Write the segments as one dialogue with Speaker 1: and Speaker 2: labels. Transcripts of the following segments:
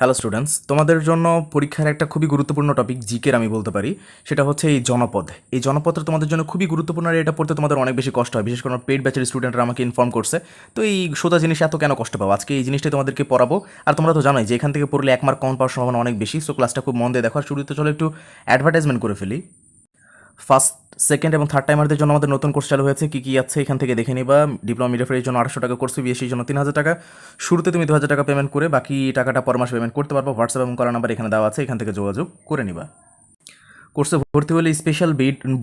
Speaker 1: Hello students তোমাদের জন্য পরীক্ষার একটা খুবই গুরুত্বপূর্ণ টপিক জিকের আমি বলতে পারি। সেটা হচ্ছে এই জনপদ। এই জনপদটা তোমাদের জন্য খুবই গুরুত্বপূর্ণ আর এটা পড়তে তোমাদের অনেক বেশি কষ্ট হয়। বিশেষ করে পেড ব্যাচের স্টুডেন্টরা আমাকে ইনফর্ম করছে। তো এই সোজা জিনিস এত কেন কষ্ট পাবো? আজকে এই জিনিসটাই তোমাদেরকে পড়াবো। আর তোমরা তো জানোই যে এখান থেকে পড়লে এক মার্ক কম পাওয়ার সম্ভাবনা অনেক বেশি। সো ক্লাসটা খুব মন দিয়ে দেখো। আর শুরুতে চলো একটু অ্যাডভার্টাইজমেন্ট করে ফেলি। ফার্স্ট, সেকেন্ড এবং থার্ড টাইমারদের জন্য আমাদের নতুন কোর্স চালু হয়েছে। কী কী আছে এখান থেকে দেখে নিবা। ডিপ্লোমা মিডিয়াফের জন্য আটশো টাকা কোর্স বিএসির জন্য তিন হাজার টাকা। শুরুতে তুমি দু হাজার টাকা পেমেন্ট করে বাকি টাকাটা পর মাসে পেমেন্ট করতে পারব। হোয়াটসঅ্যাপ এবং করা নাম্বার এখানে দেওয়া আছে, এখান থেকে যোগাযোগ করে নিবা। কোর্সে ভর্তি হলে স্পেশাল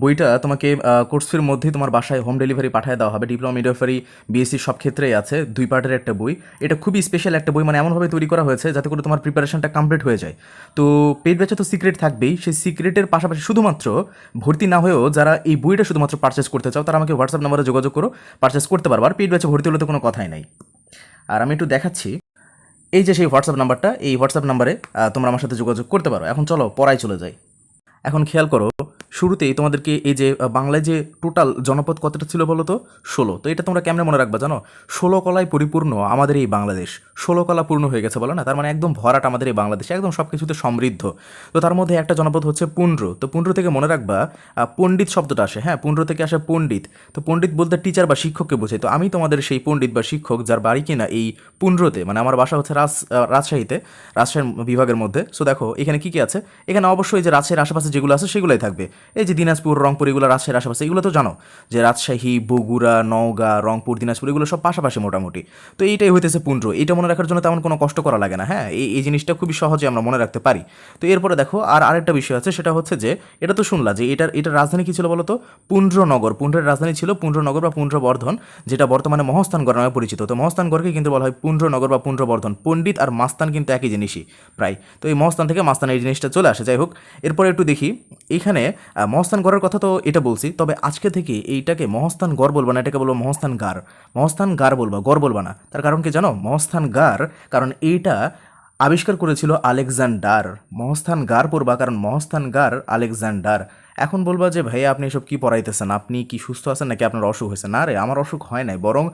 Speaker 1: বইটা তোমাকে কোর্স ফির মধ্যেই তোমার বাসায় হোম ডেলিভারি পাঠিয়ে দেওয়া হবে। ডিপ্লোমা মিডিয়াফারি বিএসসি সব ক্ষেত্রেই আছে, দুই পার্টের একটা বই। এটা খুবই স্পেশাল একটা বই মানে এমনভাবে তৈরি করা হয়েছে যাতে করে তোমার প্রিপারেশনটা কমপ্লিট হয়ে যায়। তো পেড ব্যাচে তো সিক্রেট থাকবেই। সেই সিক্রেটের পাশাপাশি শুধুমাত্র ভর্তি না হয়েও যারা এই বইটা শুধুমাত্র পারচেস করতে চাও, তারা আমাকে হোয়াটসঅ্যাপ নাম্বারে যোগাযোগ করো পারচেস করতে পারব আর পেড ব্যাচে ভর্তি হলে তো কোনো কথাই নাই। আর আমি একটু দেখাচ্ছি, এই যে সেই হোয়াটসঅ্যাপ নাম্বারটা এই হোয়াটসঅ্যাপ নাম্বারে তোমরা আমার সাথে যোগাযোগ করতে পারো। এখন চলো, পড়ায় চলে যাই। এখন খেয়াল করো, শুরুতেই তোমাদেরকে এই যে বাংলায় যে টোটাল জনপদ কতটা ছিল বলো তো? ষোলো। তো এটা তোমরা কেমনে মনে রাখবা জানো? ষোলো কলায় পরিপূর্ণ আমাদের এই বাংলাদেশ। ষোলো কলা পূর্ণ হয়ে গেছে বলো না? তার মানে একদম ভরাট আমাদের এই বাংলাদেশ, একদম সব কিছুতে সমৃদ্ধ। তো তার মধ্যে একটা জনপদ হচ্ছে পুন্ড্র। তো পুন্ড্র থেকে মনে রাখবা পণ্ডিত শব্দটা আসে হ্যাঁ? পুন্ড্র থেকে আসে পণ্ডিত। তো পণ্ডিত বলতে টিচার বা শিক্ষককে বোঝায়। তো আমি তোমাদের সেই পণ্ডিত বা শিক্ষক যার বাড়ি কিনা এই পুন্ড্রতে মানে আমার বাসা হচ্ছে রাজ রাজশাহীতে রাজশাহীর বিভাগের মধ্যে। সো দেখো, এখানে কী কী আছে? এখানে অবশ্যই যে রাজশাহীর আশেপাশে যেগুলো আছে সেগুলোই থাকবে। এই যে দিনাজপুর, রংপুর এগুলো রাজশাহীর আশেপাশে, এগুলো তো জানো যে রাজশাহী, বগুড়া, নওগাঁ, রংপুর, দিনাজপুর এগুলো সব পাশাপাশি মোটামুটি। তো এইটাই হইতেছে পুন্ড্র এটা মনে রাখার জন্য তেমন কোনো কষ্ট করা লাগে না হ্যাঁ? এই এই জিনিসটা খুবই সহজে আমরা মনে রাখতে পারি। তো এরপরে দেখো, আর আরেকটা বিষয় আছে, সেটা হচ্ছে যে, এটা তো শুনলা যে এটার এটার রাজধানী কি ছিল বলো তো পুন্ড্রনগর পুন্ড্রের রাজধানী ছিল পুন্ড্রনগর বা পুন্ড্রবর্ধন যেটা বর্তমানে মহস্থানগড় নামে পরিচিত। তো মহস্থানগড়কে কিন্তু বলা হয় পুন্ড্রনগর বা পুন্ড্রবর্ধন পণ্ডিত আর মাস্তান কিন্তু একই জিনিসই, প্রায়। তো এই মহস্থান থেকে মাস্তান এই জিনিসটা চলে আসে। যাই হোক, এরপরে একটু দেখি এইখানে আহ, মহস্থান গড়ের কথা তো এটা বলছি তবে আজকে থেকে এইটাকে মহস্থান গড় বলব না এটাকে বলব মহস্থান গার। মহস্থান গার বলবা গড় বলবা না। তার কারণ কি জানো? মহস্থান গার কারণ এইটা আবিষ্কার করেছিল আলেকজান্ডার। মহস্থান গার পড়বা কারণ মহস্থান গার আলেকজান্ডার। এখন বলবা যে ভাইয়া আপনি এসব কি পড়াইতেছেন? আপনি কি সুস্থ আছেন নাকি আপনার অসুখ হয়েছে? না রে আমার অসুখ হয় নাই বরং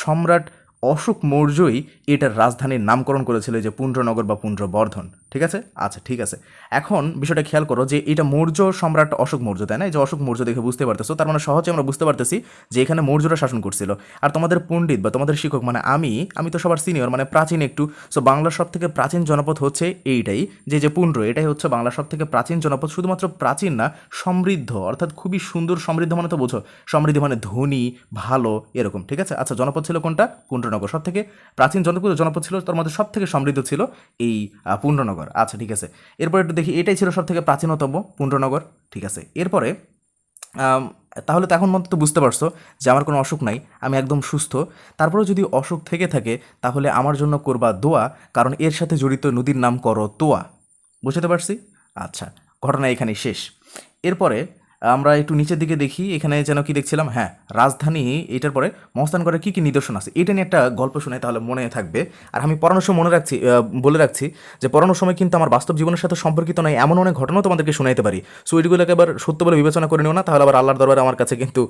Speaker 1: সম্রাট অশোক মৌর্যই এটার রাজধানীর নামকরণ করেছিল যে পুণ্ড্রনগর বা পুণ্ড্রবর্ধন ঠিক আছে? আচ্ছা ঠিক আছে। এখন বিষয়টা খেয়াল করো যে এটা মৌর্য সম্রাট অশোক মৌর্য তাই না? যে অশোক মৌর্য দেখে বুঝতে পারতেছো তার মানে সহজে আমরা বুঝতে পারতেছি যে এখানে মৌর্যরা শাসন করছিল। আর তোমাদের পণ্ডিত বা তোমাদের শিক্ষক মানে আমি আমি তো সবার সিনিয়র মানে প্রাচীন একটু। সো বাংলার সব থেকে প্রাচীন জনপদ হচ্ছে এইটাই যে যে পুণ্ড এটাই হচ্ছে বাংলার সব থেকে প্রাচীন জনপদ। শুধুমাত্র প্রাচীন না সমৃদ্ধ অর্থাৎ খুবই সুন্দর সমৃদ্ধ মানে তো বোঝো সমৃদ্ধ মানে ধনী ভালো এরকম ঠিক আছে? আচ্ছা জনপদ ছিল কোনটা? পুণ্ড্রনগর সব থেকে প্রাচীন জনপদ জনপদ ছিল তার মধ্যে সব থেকে সমৃদ্ধ ছিল এই আহ, পুণ্ড্রনগর আচ্ছা ঠিক আছে। এরপর একটু দেখি, এটাই ছিল সব থেকে প্রাচীনতম পুণ্ড্রনগর ঠিক আছে। এরপরে তাহলে তো এখন মতো তো বুঝতে পারছ যে আমার কোনো অসুখ নাই, আমি একদম সুস্থ। তারপরেও যদি অসুখ থেকে থাকে, তাহলে আমার জন্য করবা দোয়া, কারণ এর সাথে জড়িত নদীর নাম করো তোয়া। বুঝতে পারছি? আচ্ছা ঘটনা এখানে শেষ। এরপরে আমরা একটু নিচের দিকে দেখি, এখানে যেন কি দেখছিলাম? হ্যাঁ রাজধানী, এটার পরে মহস্থানগড়ের কী কী নিদর্শন আছে? এটা নিয়ে একটা গল্প শোনাই তাহলে মনে থাকবে। আর আমি পড়ানোর সময় মনে রাখছি বলে রাখছি যে পড়ানোর সময় কিন্তু আমার বাস্তব জীবনের সাথে সম্পর্কিত নয়, এমন অনেক ঘটনাও তোমাদেরকে শোনাইতে পারি। সো এগুলোকে এবার সত্য বলে বিবেচনা করে নিও না, তাহলে আবার আল্লাহর দরবারে আমার কাছে কিন্তু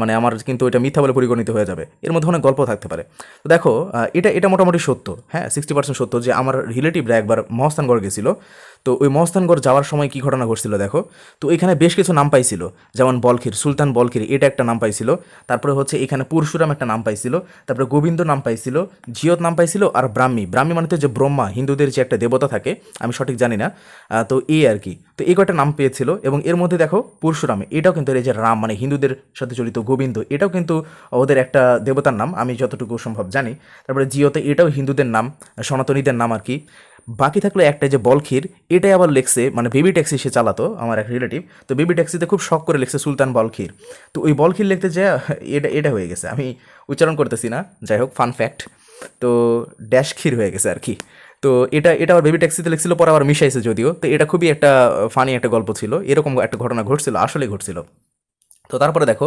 Speaker 1: মানে আমার কিন্তু এটা মিথ্যা বলে পরিগণিত হয়ে যাবে। এর মধ্যে অনেক গল্প থাকতে পারে। তো দেখো এটা এটা মোটামুটি সত্য হ্যাঁ সিক্সটি পার্সেন্ট সত্য যে আমার রিলেটিভরা একবার মহস্থানগড় গেছিল। তো ওই মহস্থানগড় যাওয়ার সময় কি ঘটনা ঘটছিল দেখো? তো এখানে বেশ কিছু নাম পাইছিল, যেমন বলখির, সুলতান বলখির, এটা একটা নাম পাইছিল, তারপরে হচ্ছে এখানে পরশুরাম একটা নাম পাইছিল, তারপরে গোবিন্দ নাম পাইছিল, জিয়ত নাম পাইছিল আর ব্রাহ্মী। ব্রাহ্মী মানে তো যে ব্রহ্মা, হিন্দুদের যে একটা দেবতা থাকে, আমি সঠিক জানি না তো এই আর কি। তো এই কয়টা নাম পেয়েছিল এবং এর মধ্যে দেখো পরশুরামে এটাও কিন্তু এই যে রাম মানে হিন্দুদের সাথে জড়িত গোবিন্দ, এটাও কিন্তু ওদের একটা দেবতার নাম, আমি যতটুকু সম্ভব জানি। তারপরে জিওতে এটাও হিন্দুদের নাম, সনাতনীদের নাম আর কি। বাকি থাকল একটা যে বলখির এটাই আবার লেখছে মানে বেবি ট্যাক্সি সে চালাতো, আমার এক রিলেটিভ তো বেবি ট্যাক্সিতে খুব শখ করে লিখছে সুলতান বলখির তো ওই বলখির লিখতে যে এটা এটা হয়ে গেছে, আমি উচ্চারণ করতেছি না, যাই হোক ফান ফ্যাক্ট তো ড্যাশ ক্ষীর হয়ে গেছে আর কি। তো এটা এটা আবার বেবি ট্যাক্সিতে লিখছিল, পরে আবার মিশাইছে যদিও, তো এটা খুবই একটা ফানি একটা গল্প ছিল, এরকম একটা ঘটনা ঘটছিল আসলে ঘটছিল। তো তারপরে দেখো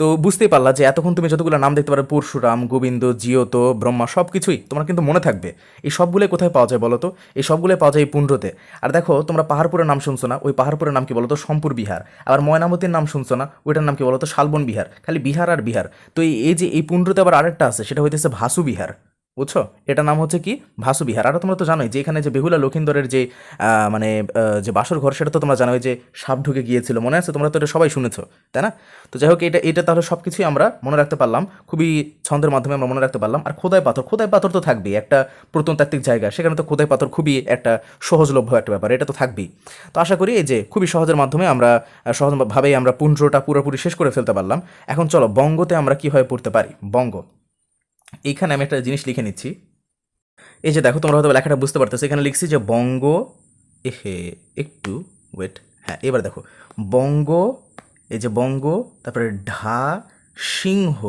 Speaker 1: তো বুঝতেই পারলা যে এতক্ষণ তুমি যতগুলো নাম দেখতে পারো, পরশুরাম, গোবিন্দ, জিয়ত, ব্রহ্মা সব কিছুই তোমার কিন্তু মনে থাকবে। এই সবগুলোই কোথায় পাওয়া যায় বলো তো? এই সবগুলোই পাওয়া যায় এই আর দেখো, তোমরা পাহাড়পুরের নাম শুনছো না? ওই পাহাড়পুরের নাম কি বলতো সম্পুর বিহার। আবার ময়নামতির নাম শুনছো না? ওইটার নাম কি বলতো শালবন বিহার। খালি বিহার আর বিহার। তো এই এই যে এই পুণ্ডতে আবার আরেকটা আছে, সেটা হইতেছে ভাসু বিহার। বুঝছ? এটা নাম হচ্ছে কি? ভাসু বিহার। আর তোমরা তো জানোই যে এখানে যে বেহুলা লক্ষিন্দরের যে মানে যে বাসর ঘর, সেটা তো তোমরা জানোই যে সাপ ঢুকে গিয়েছিল। মনে আছে? তোমরা তো এটা সবাই শুনেছো, তাই না? তো যাই হোক, এটা এটা তাহলে সব কিছুই আমরা মনে রাখতে পারলাম। খুবই ছন্দের মাধ্যমে আমরা মনে রাখতে পারলাম। আর খোদাই পাথর খোদাই পাথর তো থাকবেই। একটা প্রত্নতাত্ত্বিক জায়গা, সেখানে তো খোদাই পাথর খুবই একটা সহজলভ্য একটা ব্যাপার, এটা তো থাকবেই। তো আশা করি এই যে খুবই সহজের মাধ্যমে আমরা সহজভাবেই আমরা পুঞ্জটা পুরোপুরি শেষ করে ফেলতে পারলাম। এখন চলো, বঙ্গতে আমরা কীভাবে পড়তে পারি? বঙ্গ। এইখানে আমি একটা জিনিস লিখে নিচ্ছি। এই যে দেখো, তোমরা হয়তো লেখাটা বুঝতে পারতেছো। এখানে লিখছি যে বঙ্গ, এহে, একটু ওয়েট হ্যাঁ এবার দেখো। বঙ্গ, এই যে বঙ্গ, তারপরে ঢা, সিংহ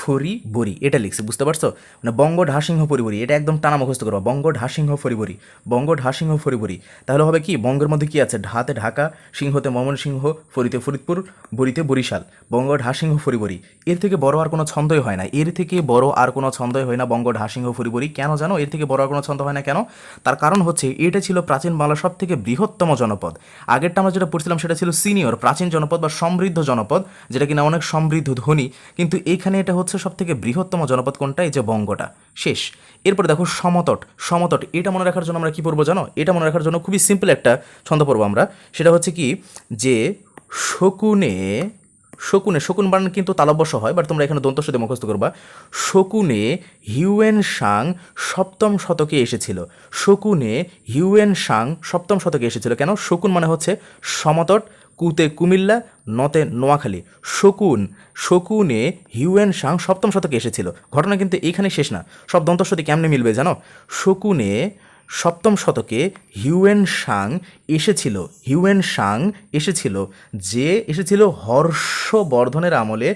Speaker 1: ফরি বরি, এটা লিখছি, বুঝতে পারছ? মানে বঙ্গ ঢাসিংহ পরিবরি এটা একদম টানা মুখস্থ করবা, বঙ্গ ঢা সিংহ ফরিবরি বঙ্গ ঢা সিংহ ফরিবরি তাহলে হবে কি, বঙ্গের মধ্যে কি আছে? ঢাতে ঢাকা, সিংহতে ময়মনসিংহ, ফরিতে ফরিদপুর, বরিতে বরিশাল। বঙ্গ ঢা সিংহ ফরিবরি এর থেকে বড় আর কোনো ছন্দই হয় না। এর থেকে বড় আর কোনো ছন্দই হয় না বঙ্গ ঢা সিংহ ফরিবরি কেন জানো? এর থেকে বড় আর কোনো ছন্দ হয় না কেন? তার কারণ হচ্ছে, এটা ছিল প্রাচীন বাংলার সব থেকে বৃহত্তম জনপদ। আগেরটা আমরা যেটা পড়ছিলাম সেটা ছিল সিনিয়র, প্রাচীন জনপদ বা সমৃদ্ধ জনপদ, যেটা কিনা অনেক সমৃদ্ধ ধনী কিন্তু এখানে এটা হচ্ছে সব থেকে বৃহত্তম জনপদ কোনটা? এই যে বঙ্গটা। শেষ। এরপরে দেখো সমতট। সমতট, এটা মনে রাখার জন্য আমরা কি পড়ব জানো? এটা মনে রাখার জন্য খুবই সিম্পল একটা ছন্দ পড়ব আমরা। সেটা হচ্ছে কি? যে শকুনে শকুনে, শকুন বানান কিন্তু তালব্যস্য হয় বাট তোমরা এখানে দন্তস্ব দিয়ে মুখস্থ করবা। শকুনে হিউয়েন সাং সপ্তম শতকে এসেছিল। শকুনে হিউয়েন সাং সপ্তম শতকে এসেছিল। কেন? শকুন মানে হচ্ছে সমতট কুতে কুমিল্লা, নতে নোয়াখালী। শকুন, শকুনে হিউয়েন সাং সপ্তম শতকে এসেছিল। ঘটনা কিন্তু এইখানে শেষ না। সব দন্তস্বতী কেমনে মিলবে জানো? শকুনে সপ্তম শতকে হিউয়েন সাং এসেছিল, হিউয়েন সাং এসেছিল, যে এসেছিল হর্ষবর্ধনের আমলে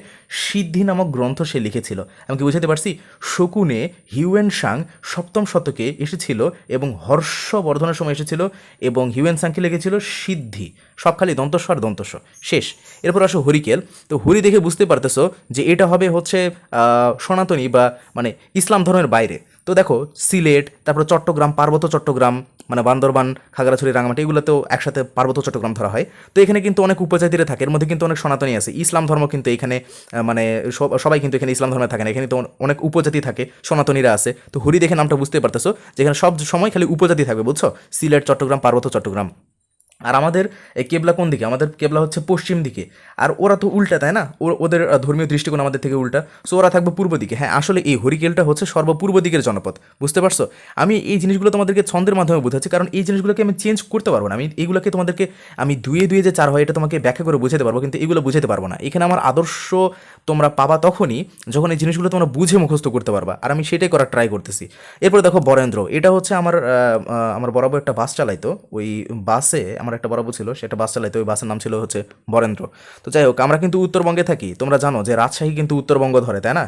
Speaker 1: সিদ্ধি নামক গ্রন্থ সে লিখেছিল। আমি কি বুঝাতে পারছি? শকুনে হিউয়েন সাং সপ্তম শতকে এসেছিল এবং হর্ষবর্ধনের সময় এসেছিল এবং হিউয়েন সাংকে লিখেছিল সিদ্ধি। সব খালি দন্তস্ব আর দন্তস্ব শেষ। এরপর আসো হরিকেল। তো হরি দেখে বুঝতে পারতেছো যে এটা হবে হচ্ছে সনাতনী বা মানে ইসলাম ধর্মের বাইরে। তো দেখো, সিলেট, তারপর চট্টগ্রাম, পার্বত্য চট্টগ্রাম মানে বান্দরবান, খাগড়াছড়ি রাঙামাটি এগুলোতেও একসাথে পার্বত্য চট্টগ্রাম ধরা হয়। তো এখানে কিন্তু অনেক উপজাতিরা থাকে, এর মধ্যে কিন্তু অনেক সনাতনী আছে। ইসলাম ধর্ম কিন্তু এখানে মানে সবাই কিন্তু এখানে ইসলাম ধর্মে থাকে না এখানে তো অনেক উপজাতি থাকে, সনাতনীরা আছে। তো হরি দেখে নামটা বুঝতে পারতেছো যেখানে সব সময় খালি উপজাতি থাকবে, বুঝছ? সিলেট, চট্টগ্রাম, পার্বত্য চট্টগ্রাম। আর আমাদের এই কেবলা কোন দিকে? আমাদের কেবলা হচ্ছে পশ্চিম দিকে। আর ওরা তো উল্টা, তাই না? ওদের ধর্মীয় দৃষ্টিকোণ আমাদের থেকে উল্টা। সো ওরা থাকবে পূর্ব দিকে। হ্যাঁ আসলে এই হরিকেলটা হচ্ছে সর্বপূর্ব দিকের জনপদ। বুঝতে পারছ? আমি এই জিনিসগুলো তোমাদেরকে ছন্দের মাধ্যমে বোঝাচ্ছি, কারণ এই জিনিসগুলোকে আমি চেঞ্জ করতে পারব না। আমি এইগুলোকে তোমাদেরকে, আমি দুয়ে দুয়ে যে চার হয়, এটা তোমাকে ব্যাখ্যা করে বুঝাতে পারব, কিন্তু এগুলো বুঝাতে পারব না। এখানে আমার আদর্শ তোমরা পাবা তখনই যখন এই জিনিসগুলো তোমরা বুঝে মুখস্থ করতে পারবা। আর আমি সেটাই করার ট্রাই করতেছি। এরপরে দেখো বরেন্দ্র। এটা হচ্ছে আমার আমার বরাবর একটা বাস চালাইতো। ওই বাসে আমার একটা বরাবর ছিল, সেটা বাস চালাইতে, ওই বাসের নাম ছিল হচ্ছে বরেন্দ্র। তো যাই হোক, আমরা কিন্তু উত্তরবঙ্গে থাকি। তোমরা জানো যে রাজশাহী কিন্তু উত্তরবঙ্গ ধরে, তাই না?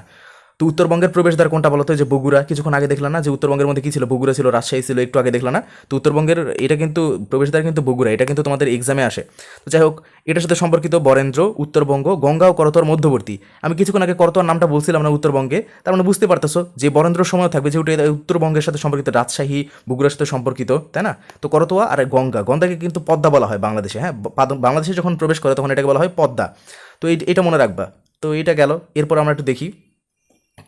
Speaker 1: তো উত্তরবঙ্গের প্রবেশদ্বার কোনটা বলতো যে বগুড়া, কিছুক্ষণ আগে দেখলাম না যে উত্তরবঙ্গের মধ্যে কি ছিল? বগুড়া ছিল, রাজশাহী ছিল, একটু আগে দেখলাম না? তো উত্তরবঙ্গের, এটা কিন্তু, প্রবেশদ্বার কিন্তু বগুড়া, এটা কিন্তু তোমাদের এক্সামে আসে। তো যাই হোক, এটার সাথে সম্পর্কিত বরেন্দ্র, উত্তরবঙ্গ গঙ্গা ও করতোয়ার মধ্যবর্তী। আমি কিছুক্ষণ আগে করতোয়ার নামটা বলছিলাম না উত্তরবঙ্গে, তার মানে বুঝতে পারতেছো যে বরেন্দ্র সময় থাকবে, যেহেতু এটা উত্তরবঙ্গের সাথে সম্পর্কিত, রাজশাহী, বগুড়ার সাথে সম্পর্কিত, তাই না? তো করতোয়া আর গঙ্গা, গঙ্গাকে কিন্তু পদ্মা বলা হয় বাংলাদেশে হ্যাঁ? বাংলাদেশে যখন প্রবেশ করে তখন এটাকে বলা হয় পদ্মা। তো এটা মনে রাখবা। তো এটা গেল, এরপর আমরা একটু দেখি।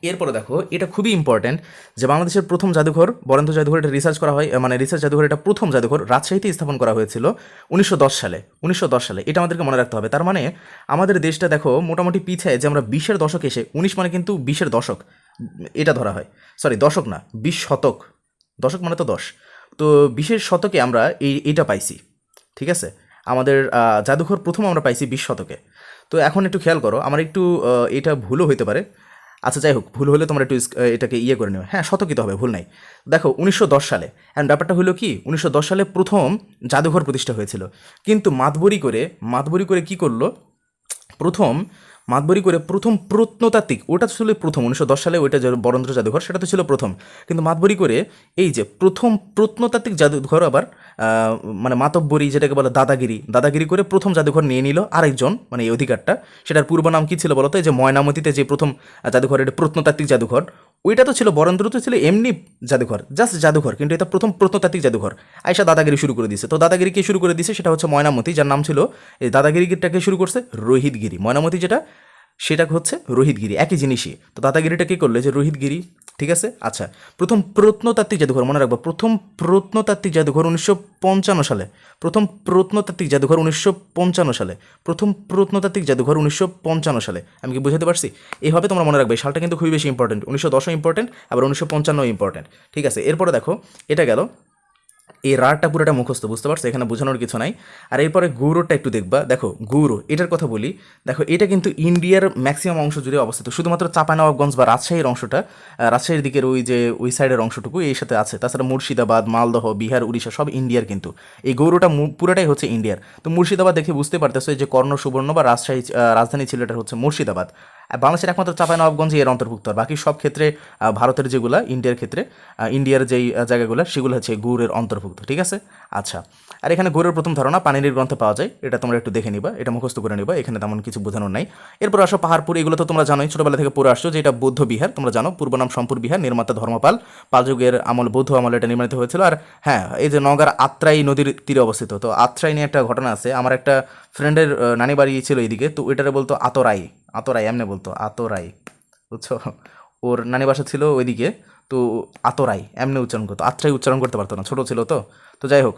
Speaker 1: এরপরে দেখো, এটা খুবই ইম্পর্ট্যান্ট যে বাংলাদেশের প্রথম জাদুঘর, বরেন্দ্র জাদুঘর এটা রিসার্চ করা হয় মানে রিসার্চ জাদুঘর এটা প্রথম জাদুঘর রাজশাহীতে স্থাপন করা হয়েছিল উনিশশো দশ সালে, উনিশশো দশ সালে। এটা আমাদেরকে মনে রাখতে হবে। তার মানে আমাদের দেশটা দেখো মোটামুটি পিছায় যে আমরা বিশের দশক এসে, উনিশ মানে কিন্তু বিশের দশক, এটা ধরা হয়। সরি দশক না, বিশ শতক। দশক মানে তো দশ। তো বিশের শতকে আমরা এই এইটা পাইছি। ঠিক আছে? আমাদের জাদুঘর প্রথম আমরা পাইছি বিশ শতকে। তো এখন একটু খেয়াল করো, আমার একটু এটা ভুলও হতে পারে। আচ্ছা যাই হোক, ভুল হলে তোমরা একটু এটাকে ইয়ে করে নেবে। হ্যাঁ শতকিত হবে, ভুল নাই। দেখো, উনিশশো দশ সালে অ্যান্ড ব্যাপারটা হলো কি, উনিশশো দশ সালে প্রথম জাদুঘর প্রতিষ্ঠা হয়েছিল। কিন্তু মাতবরি করে মাতবরি করে কি করল? প্রথম মাতবরি করে প্রথম প্রত্নতাত্ত্বিক, ওটা ছিল প্রথম, উনিশশো দশ সালে ওইটা বরেন্দ্র জাদুঘর, সেটা তো ছিল প্রথম। কিন্তু মাতবরি করে এই যে প্রথম প্রত্নতাত্ত্বিক জাদুঘর আবার মানে মাতব্বরি যেটাকে বলে দাদাগিরি। দাদাগিরি করে প্রথম জাদুঘর নিয়ে নিল আরেকজন মানে এই অধিকারটা। সেটার পূর্ব নাম কি ছিল বলতো? এই যে ময়নামতিতে যে প্রথম জাদুঘর এটা প্রত্নতাত্ত্বিক জাদুঘর, ওইটা তো ছিল বরেন্দ্র তো ছিল এমনি জাদুঘর জাস্ট জাদুঘর, কিন্তু এটা প্রথম প্রত্নতাত্ত্বিক জাদুঘর। আয়সা দাদাগিরি শুরু করে দিয়েছে। তো দাদাগিরি কে শুরু করে দিয়েছে? সেটা হচ্ছে ময়নামতি, যার নাম ছিল, এই দাদাগিরিটাকে শুরু করছে? রোহিতগিরি। ময়নামতি যেটা, সেটা হচ্ছে রোহিতগিরি, একই জিনিসই। তো দাদাগিরিটা কী করল? যে রোহিতগিরি ঠিক আছে? আচ্ছা প্রথম প্রত্নতাত্ত্বিক জাদুঘর মনে রাখব। প্রথম প্রত্নতাত্ত্বিক জাদুঘর উনিশশো পঞ্চান্ন সালে। প্রথম প্রত্নতাত্ত্বিক জাদুঘর উনিশশো পঞ্চান্ন সালে। প্রথম প্রত্নতাত্ত্বিক জাদুঘর উনিশশো পঞ্চান্ন সালে। আমি কি বুঝাতে পারছি? এইভাবে তোমরা মনে রাখবে। সালটা কিন্তু খুবই বেশি ইম্পর্টেন্ট উনিশশো দশও ইম্পর্টেন্ট আবার উনিশশো পঞ্চান্ন ইম্পর্টেন্ট ঠিক আছে? এরপরে দেখো, এটা গেল এই রারটা পুরোটা মুখস্থ, বুঝতে পারছ? এখানে বোঝানোর কিছু নাই। আর এরপরে গৌরটা একটু দেখবা। দেখো, গৌর, এটার কথা বলি। দেখো, এটা কিন্তু ইন্ডিয়ার ম্যাক্সিমাম অংশ জুড়ে অবস্থিত। শুধুমাত্র চাপানবাবগঞ্জ বা রাজশাহীর অংশটা রাজশাহীর দিকের ওই যে, ওই সাইডের অংশটুকু এই সাথে আছে। তাছাড়া মুর্শিদাবাদ, মালদহ, বিহার, উড়িষ্যা, সব ইন্ডিয়ার কিন্তু। এই গৌরটা পুরোটাই হচ্ছে ইন্ডিয়ার। তো মুর্শিদাবাদ দেখে বুঝতে পারতেছো যে কর্ণ সুবর্ণ বা রাজশাহী রাজধানী ছিল এটা হচ্ছে মুর্শিদাবাদ। বাংলাদেশের একমাত্র চাঁপাইনবাবগঞ্জে এর অন্তর্ভুক্ত। বাকি সব ক্ষেত্রে ভারতের যেগুলা, ইন্ডিয়ার ক্ষেত্রে ইন্ডিয়ার যেই জায়গাগুলো, সেগুলো হচ্ছে গৌড়ের অন্তর্ভুক্ত, ঠিক আছে? আচ্ছা। আর এখানে গৌড়ের প্রথম ধারণা, পানির গ্রন্থে পাওয়া যায়, এটা তোমরা একটু দেখে নিবা, এটা মুখস্থ করে নিবা, এখানে তেমন কিছু বোঝানোর নাই। এরপর আসো পাহাড়পুর, এগুলো তো তোমরা জানোই, ছোটবেলা থেকে পড়ে আসছো যে এটা বৌদ্ধ বিহার, তোমরা জানো, পূর্ব নাম সম্পুর বিহার, নির্মাতা ধর্মপাল পাল যুগের আমল, বৌদ্ধ আমল এটা নির্মিত হয়েছিল। আর হ্যাঁ এই যে নগার আত্রাই নদীর তীরে অবস্থিত, তো আত্রাই নিয়ে একটা ঘটনা আছে, আমার একটা ফ্রেন্ডের নানি বাড়ি ছিল এইদিকে তো ওইটারে বলতো আতরাই। আতরাই, এমনি বলতো, আতরাই, বুঝছ? ওর নানি বাসা ছিল ওইদিকে, তো আতরাই, এমনি উচ্চারণ করতো, আত্রাই উচ্চারণ করতে পারতো না, ছোটো ছিল তো। তো যাই হোক,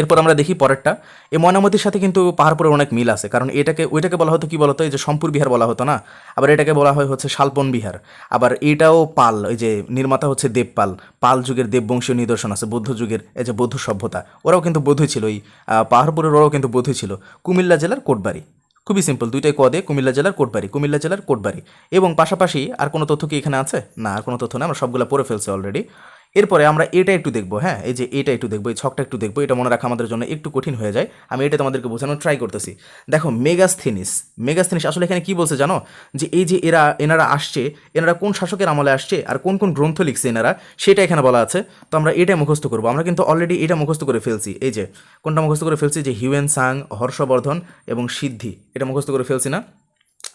Speaker 1: এরপর আমরা দেখি পরেরটা। এই ময়নামতির সাথে কিন্তু পাহাড়পুরের অনেক মিল আছে, কারণ এটাকে, ওইটাকে বলা হতো কি বলতো, এই যে সম্পুর বিহার বলা হতো না? আবার এটাকে বলা হয় হচ্ছে শালপন বিহার। আবার এটাও পাল এই যে নির্মাতা হচ্ছে দেবপাল। পাল যুগের দেববংশীয় নিদর্শন আছে, বৌদ্ধ যুগের, এই যে বৌদ্ধ সভ্যতা। ওরাও কিন্তু বৌদ্ধই ছিল, এই পাহাড়পুরের ওরাও কিন্তু বৌদ্ধই ছিল। কুমিল্লা জেলার কোটবাড়ি। খুবই সিম্পল দুইটাই কদে কুমিল্লা জেলার কোটবাড়ি, কুমিল্লা জেলার কোটবাড়ি। এবং পাশাপাশি আর কোনো তথ্য কি এখানে আছে? না, আর কোনো তথ্য না আমরা সবগুলো পড়ে ফেলছি অলরেডি এরপরে আমরা এটা একটু দেখব হ্যাঁ এই যে এটা একটু দেখব, এই ছকটা একটু দেখব, এটা মনে রাখা আমাদের জন্য একটু কঠিন হয়ে যায়। আমি এটা তোমাদেরকে বোঝানোর ট্রাই করতেছি। দেখো, মেগাস্থেনিস মেগাস্থেনিস আসলে এখানে কি বলছে জানো? যে এই যে এরা, এনারা আসছে, এনারা কোন শাসকের আমলে আসছে আর কোন কোন গ্রন্থ লিখছে এনারা, সেটা এখানে বলা আছে। তো আমরা এটা মুখস্থ করব। আমরা কিন্তু অলরেডি এটা মুখস্থ করে ফেলছি। এই যে, কোনটা মুখস্থ করে ফেলছি? যে হিউয়েন সাং, হর্ষবর্ধন এবং সিদ্ধি, এটা মুখস্থ করে ফেলছি না?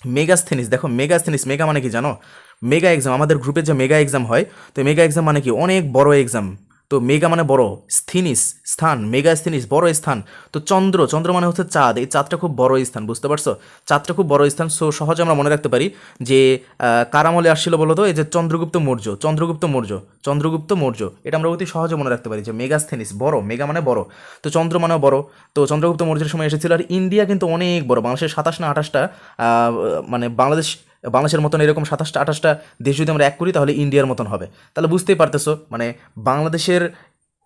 Speaker 1: মেগাস্থেনিস দেখো মেগাস্থেনিস মেগা মানে কি জানো? মেগা এক্সাম আমাদের গ্রুপে যে মেগা এক্সাম হয়, তো মেগা এক্সাম মানে কি? অনেক বড় এক্সাম তো মেগা মানে বড় স্থিনিস স্থান মেগা স্থিনিস বড় স্থান। তো চন্দ্র চন্দ্র মানে হচ্ছে চাঁদ এই চাঁদটা খুব বড় স্থান বুঝতে পারছ? চাঁদটা খুব বড় স্থান সো সহজে আমরা মনে রাখতে পারি যে আহ, কার আমলে আসছিল বলো তো এই যে চন্দ্রগুপ্ত মৌর্য চন্দ্রগুপ্ত মৌর্য চন্দ্রগুপ্ত মৌর্য। এটা আমরা অতি সহজে মনে রাখতে পারি যে মেগাস্থেনিস বড় মেগা মানে বড়। তো চন্দ্র মানে বড় তো চন্দ্রগুপ্ত মৌর্যের সময় এসেছিল আর ইন্ডিয়া কিন্তু অনেক বড় বাংলাদেশের সাতাশ না আঠাশটা মানে বাংলাদেশ বাংলাদেশের মতন এরকম সাতাশটা, আঠাশটা দেশ যদি আমরা এক করি, তাহলে ইন্ডিয়ার মতন হবে। তাহলে বুঝতেই পারতেছো মানে বাংলাদেশের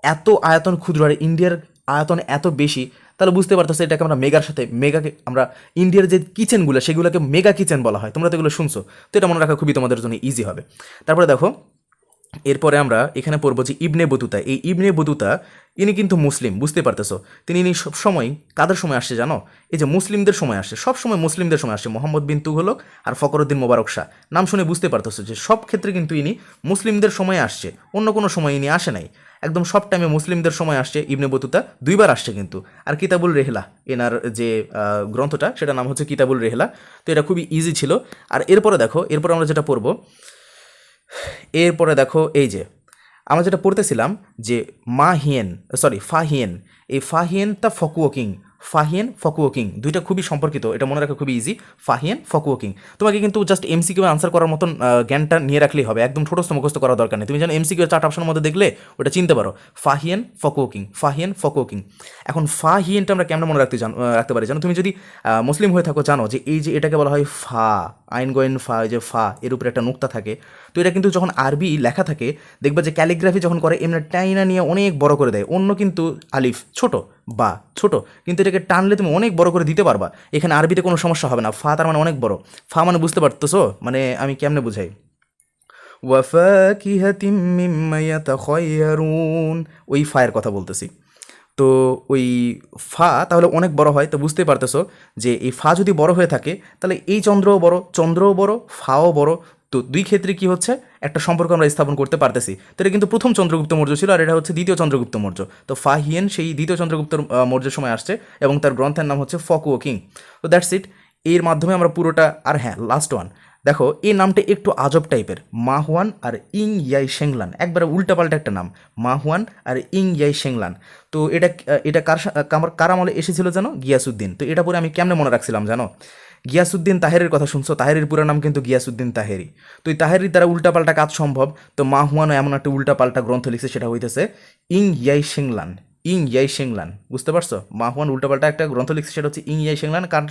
Speaker 1: এত আয়তন ক্ষুদ্র আর ইন্ডিয়ার আয়তন এত বেশি, তাহলে বুঝতে পারতেছো এটাকে আমরা মেগার সাথে, মেগাকে আমরা ইন্ডিয়ার যে কিচেনগুলো, সেগুলোকে মেগা কিচেন বলা হয়। তোমরা তো এগুলো শুনছো, তো এটা মনে রাখা খুবই তোমাদের জন্য ইজি হবে। তারপরে দেখো, এরপরে আমরা এখানে পড়ব যে ইবনে বতুতা। এই ইবনে বতুতা ইনি কিন্তু মুসলিম, বুঝতে পারতেছো? তিনি ইনি সবসময় কাদের সময় আসছে জানো? এই যে মুসলিমদের সময় আসছে, সব সময় মুসলিমদের সময় আসছে। মোহাম্মদ বিন তুঘলক আর ফকরুদ্দিন মোবারক শাহ। নাম শুনে বুঝতে পারতেছো যে সব ক্ষেত্রে কিন্তু ইনি মুসলিমদের সময় আসছে। অন্য কোনো সময় ইনি আসে নাই। একদম সব টাইমে মুসলিমদের সময় আসছে ইবনে বতুতা, দুইবার আসছে কিন্তু। আর কিতাবুল রেহলা, এনার যে গ্রন্থটা সেটা নাম হচ্ছে কিতাবুল রেহলা। তো এটা খুবই ইজি ছিল। আর এরপরে দেখো, এরপরে আমরা যেটা পড়ব, এরপরে দেখো এই যে আমরা যেটা পড়তেছিলাম যে মা হিয়েন সরি ফাহিয়েন এই ফাহিয়েন তা ফকুয়োকিং ফাহিয়েন ফকুয়োকিং দুইটা খুবই সম্পর্কিত, এটা মনে রাখা খুবই ইজি ফাহিয়েন ফকুয়োকিং তোমাকে কিন্তু জাস্ট এমসিকিউ আনসার করার মতন জ্ঞানটা নিয়ে রাখলেই হবে। একদম ছোটস্থ মুখস্থ করার দরকার নেই। তুমি যেন এমসিকিউ চারটা অপশনের মধ্যে দেখলে, ওটা চিনতে পারো। ফাহিয়েন ফকুয়োকিং ফাহিয়েন ফকুয়োকিং এখন ফাহিয়েনটা আমরা কেমন মনে রাখতে জান রাখতে পারি? জানো তুমি যদি মুসলিম হয়ে থাকো, জানো যে এই যে এটাকে বলা হয় ফা আইন গোয়েন ফা যে ফা, এর উপরে একটা নুক্তা থাকে। তো এটা কিন্তু যখন আরবি লেখা থাকে, দেখবা যে ক্যালিগ্রাফি যখন করে, এমনি টাইনা নিয়ে অনেক বড় করে দেয়। অন্য কিন্তু আলিফ, ছোট, বা, ছোট। কিন্তু এটাকে টানলে তুমি অনেক বড় করে দিতে পারবা। এখানে আরবিতে কোনো সমস্যা হবে না। ফা তার মানে অনেক বড়। ফা মানে বুঝতে পারতেছো? মানে আমি কেমনে বুঝাই? ওয়াফাকিহাতিম মিম্মা ইয়াতাখায়্যারুন ওই ফায়ের কথা বলতেছি। তো ওই ফা তাহলে অনেক বড় হয়, তো বুঝতেই পারতেছো যে এই ফা যদি বড় হয়ে থাকে, তাহলে এই চন্দ্রও বড় চন্দ্রও বড়, ফাও বড়। তো দুই ক্ষেত্রে কি হচ্ছে? একটা সম্পর্ক আমরা স্থাপন করতে পারতেছি। তো এটা কিন্তু প্রথম চন্দ্রগুপ্ত মৌর্য ছিল, আর এটা হচ্ছে দ্বিতীয় চন্দ্রগুপ্ত মৌর্য। তো ফাহিয়েন সেই দ্বিতীয় চন্দ্রগুপ্ত মৌর্যের সময় আসছে এবং তার গ্রন্থের নাম হচ্ছে ফকুও কিং। তো দ্যাটস ইট এর মাধ্যমে আমরা পুরোটা, আর হ্যাঁ লাস্ট ওয়ান দেখো, এই নামটা একটু আজব টাইপের। মাহুয়ান আর ইং ইয়াই শেংলান। একবারে উল্টাপাল্টা একটা নাম। মাহুয়ান আর ইং ইয়াই শেংলান। তো এটা এটা কার সা- কার আমলে এসেছিল জানো? গিয়াসুদ্দিন। তো এটা পরে আমি কেমনে মনে রাখছিলাম জানো? গিয়াসুদ্দিন তাহেরের কথা শুনছো? তাহেরের পুরো নাম কিন্তু গিয়াসুদ্দিন তাহেরি। তো এই তাহেরির দ্বারা উল্টাপাল্টা কাজ সম্ভব। তো মাহুয়ানও এমন একটা উল্টাপাল্টা গ্রন্থ লিখছে, সেটা হইতেছে ইং ইয়াই শেংলান। ইং ইয়াই শেংলান, বুঝতে পারছ? মাহুয়ান উল্টাপাল্টা একটা গ্রন্থ লিখছে, সেটা হচ্ছে ইং ইয়াই শেংলান। কার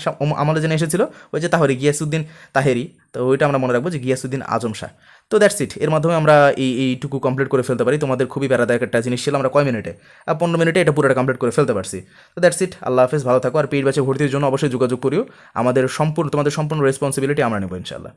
Speaker 1: আমলে জেনে এসেছিল, ওই যে তাহরি গিয়াসুদ্দিন তাহেরি, তো ওইটা আমরা মনে রাখব যে গিয়াসুদ্দিন আজম শাহ। তো দ্যাটস ইট এর মাধ্যমে আমরা এই, এইটুকু কমপ্লিট করে ফেলতে পারি। তোমাদের খুবই প্যারাদায়ক একটা জিনিস ছিল, আমরা কয় মিনিটে? আর পনেরো মিনিটে এটা পুরোটা কমপ্লিট করে ফেলতে পারছি। তো দ্যাটস ইট আল্লাহ হাফেজ, ভালো থাকো। আর পেইড ব্যাচে ভর্তির জন্য অবশ্যই যোগাযোগ করিও। আমাদের সম্পূর্ণ তোমাদের সম্পূর্ণ রেসপন্সিবিলিটি আমরা নেব ইনশাল্লাহ